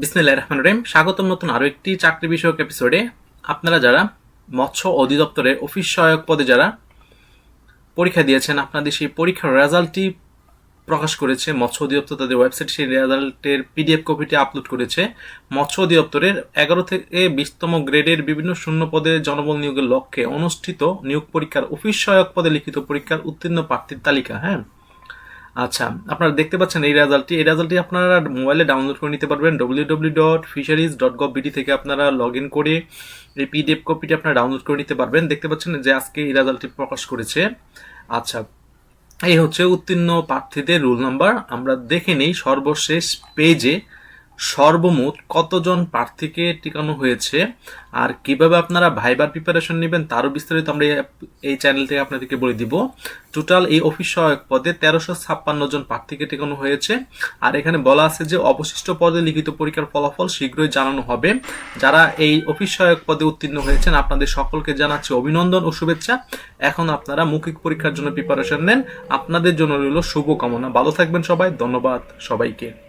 বিসমিল্লাহ রহমান রহিম। স্বাগতম নতুন আরও একটি চাকরি বিষয়ক এপিসোডে আপনারা যারা মৎস্য অধিদপ্তরের অফিস সহায়ক পদে যারা পরীক্ষা দিয়েছেন, আপনাদের সেই পরীক্ষার রেজাল্টটি প্রকাশ করেছে। মৎস্য অধিদপ্তর তাদের ওয়েবসাইট সেই রেজাল্টের পিডিএফ কপিটি আপলোড করেছে। মৎস্য অধিদপ্তরের এগারো থেকে বিশতম গ্রেডের বিভিন্ন শূন্য পদে জনবল নিয়োগের লক্ষ্যে অনুষ্ঠিত নিয়োগ পরীক্ষার অফিস সহায়ক পদে লিখিত পরীক্ষার উত্তীর্ণ প্রার্থীর তালিকা হ্যাঁ? আচ্ছা আপনারা দেখতে পাচ্ছেন এই রেজাল্টটি। এই রেজাল্টটি আপনারা মোবাইলে ডাউনলোড করে নিতে পারবেন W W dot fisheries dot gov থেকে আপনারা লগ ইন করে এই পিডিএফ কপিটি আপনারা ডাউনলোড করে নিতে পারবেন। দেখতে পাচ্ছেন যে আজকে এই রেজাল্টটি প্রকাশ করেছে। আচ্ছা এই হচ্ছে উত্তীর্ণ প্রার্থীদের রোল নাম্বার আমরা দেখে নেই সর্বশেষ পেজে সর্বমোট কতজন প্রার্থীকে টিকানো হয়েছে আর কীভাবে আপনারা ভাইবার প্রিপারেশন নেবেন তারও বিস্তারিত আমরা এই- চ্যানেল থেকে আপনাদেরকে বলে দিব। টোটাল এই অফিস সহায়ক পদে তেরোশো ছাপ্পান্ন জন প্রার্থীকে টিকানো হয়েছে। আর এখানে বলা আছে যে অবশিষ্ট পদে লিখিত পরীক্ষার ফলাফল শীঘ্রই জানানো হবে। যারা এই অফিস সহায়ক পদে উত্তীর্ণ হয়েছেন, আপনাদের সকলকে জানাচ্ছি অভিনন্দন ও শুভেচ্ছা। এখন আপনারা মৌখিক পরীক্ষার জন্য প্রিপারেশন নেন। আপনাদের জন্য রইল শুভকামনা। ভালো থাকবেন সবাই। ধন্যবাদ সবাইকে।